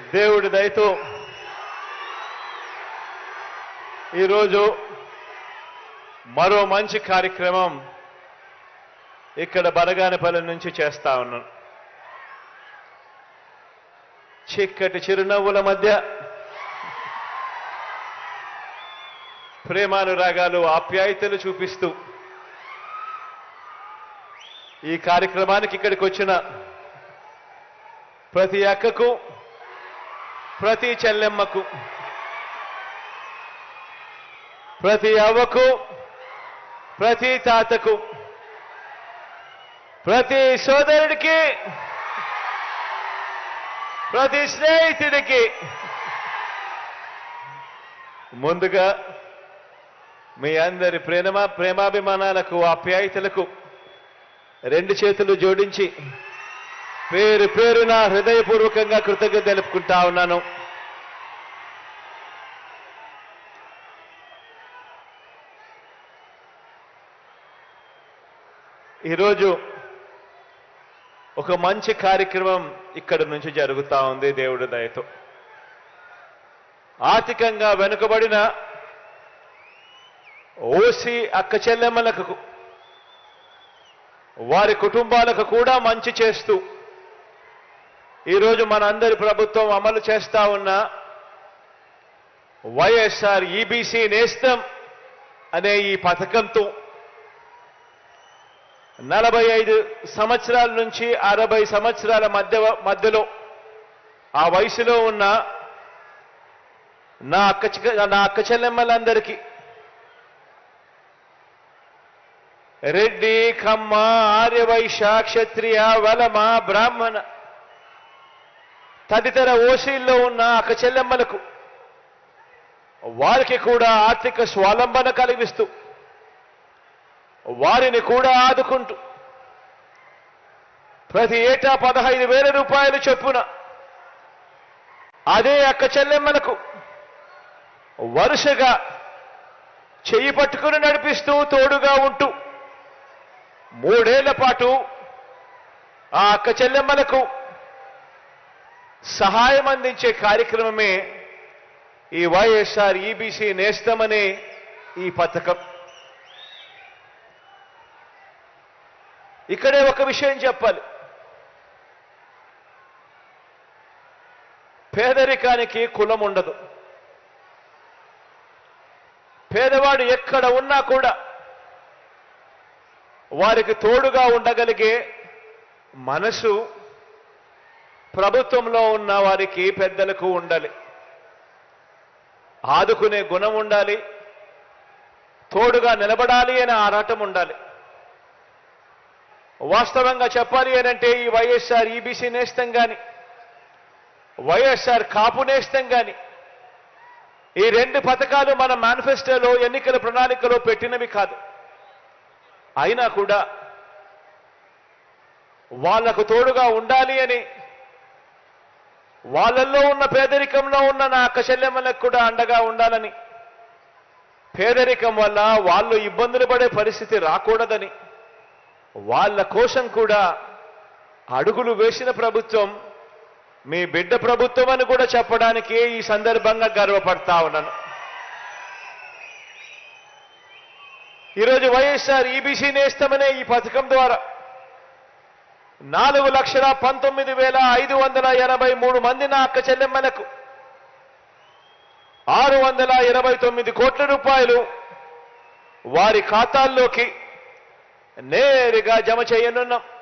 దేవుడి దయతో ఈరోజు మరో మంచి కార్యక్రమం ఇక్కడ బనగానపల్లి నుంచి చేస్తా ఉన్నాను. చిక్కటి చిరునవ్వుల మధ్య ప్రేమానురాగాలు ఆప్యాయతలు చూపిస్తూ ఈ కార్యక్రమానికి ఇక్కడికి వచ్చిన ప్రతి అక్కకు ప్రతి చెల్లెమ్మకు ప్రతి అవ్వకు ప్రతి తాతకు ప్రతి సోదరుడికి ప్రతి స్నేహితుడికి ముందుగా మీ అందరి ప్రేమ ప్రేమాభిమానాలకు ఆప్యాయతలకు రెండు చేతులు జోడించి పేరు నా హృదయపూర్వకంగా కృతజ్ఞత తెలుపుకుంటా ఉన్నాను. ఈరోజు ఒక మంచి కార్యక్రమం ఇక్కడ నుంచి జరుగుతా ఉంది దేవుడి దయతో. ఆర్థికంగా వెనుకబడిన ఓసి అక్క చెల్లెమ్మలకు వారి కుటుంబాలకు కూడా మంచి చేస్తూ ఈరోజు మనందరి ప్రభుత్వం అమలు చేస్తా ఉన్న వైఎస్ఆర్ ఈబీసీ నేస్తం అనే ఈ పథకంతో నలభై ఐదు సంవత్సరాల నుంచి అరవై సంవత్సరాల మధ్య మధ్యలో ఆ వయసులో ఉన్న నా అక్క నా అక్క చెల్లెమ్మలందరికీ రెడ్డి కమ్మ ఆర్యవైశ్య క్షత్రియ వలమ బ్రాహ్మణ తదితర ఓసీల్లో ఉన్న అక్క చెల్లెమ్మలకు వారికి కూడా ఆర్థిక స్వాలంబన కలిగిస్తూ వారిని కూడా ఆదుకుంటూ ప్రతి ఏటా పదహైదు వేల రూపాయలు చొప్పున అదే అక్క చెల్లెమ్మలకు వరుసగా చెయ్యి పట్టుకుని నడిపిస్తూ తోడుగా ఉంటూ మూడేళ్ళ పాటు ఆ అక్క చెల్లెమ్మలకు సహాయం అందించే కార్యక్రమమే ఈ వైఎస్ఆర్ ఈబీసీ నేస్తమనే ఈ పథకం. ఇక్కడే ఒక విషయం చెప్పాలి. పేదరికానికి కులం ఉండదు. పేదవాడు ఎక్కడ ఉన్నా కూడా వారికి తోడుగా ఉండగలిగే మనసు ప్రభుత్వంలో ఉన్న వారికి పెద్దలకు ఉండాలి. ఆదుకునే గుణం ఉండాలి. తోడుగా నిలబడాలి అనే ఆరాటం ఉండాలి. వాస్తవంగా చెప్పాలి అనంటే ఈ వైఎస్ఆర్ ఈబీసీ నేస్తం కానీ వైఎస్ఆర్ కాపు నేస్తం కానీ ఈ రెండు పథకాలు మన మేనిఫెస్టోలో ఎన్నికల ప్రణాళికలో పెట్టినవి కాదు. అయినా కూడా వాళ్ళకు తోడుగా ఉండాలి అని వాళ్ళల్లో ఉన్న పేదరికంలో ఉన్న నా అక్క కూడా అండగా ఉండాలని. పేదరికం వల్ల వాళ్ళు ఇబ్బందులు పడే పరిస్థితి రాకూడదని. వాళ్ళ కోసం కూడా అడుగులు వేసిన ప్రభుత్వం మీ బిడ్డ ప్రభుత్వం అని కూడా చెప్పడానికి ఈ సందర్భంగా గర్వపడతా ఉన్నాను. ఈరోజు వైఎస్ఆర్ ఈబీసీ నేస్తమనే ఈ పథకం ద్వారా నాలుగు లక్షల పంతొమ్మిది వేల ఐదు వందల ఎనభై మూడు మంది నా అక్క చెల్లెమ్మలకు. ఆరు వందల ఇరవై తొమ్మిది కోట్ల రూపాయలు వారి ఖాతాల్లోకి నేరుగా జమ చేయనున్నాం.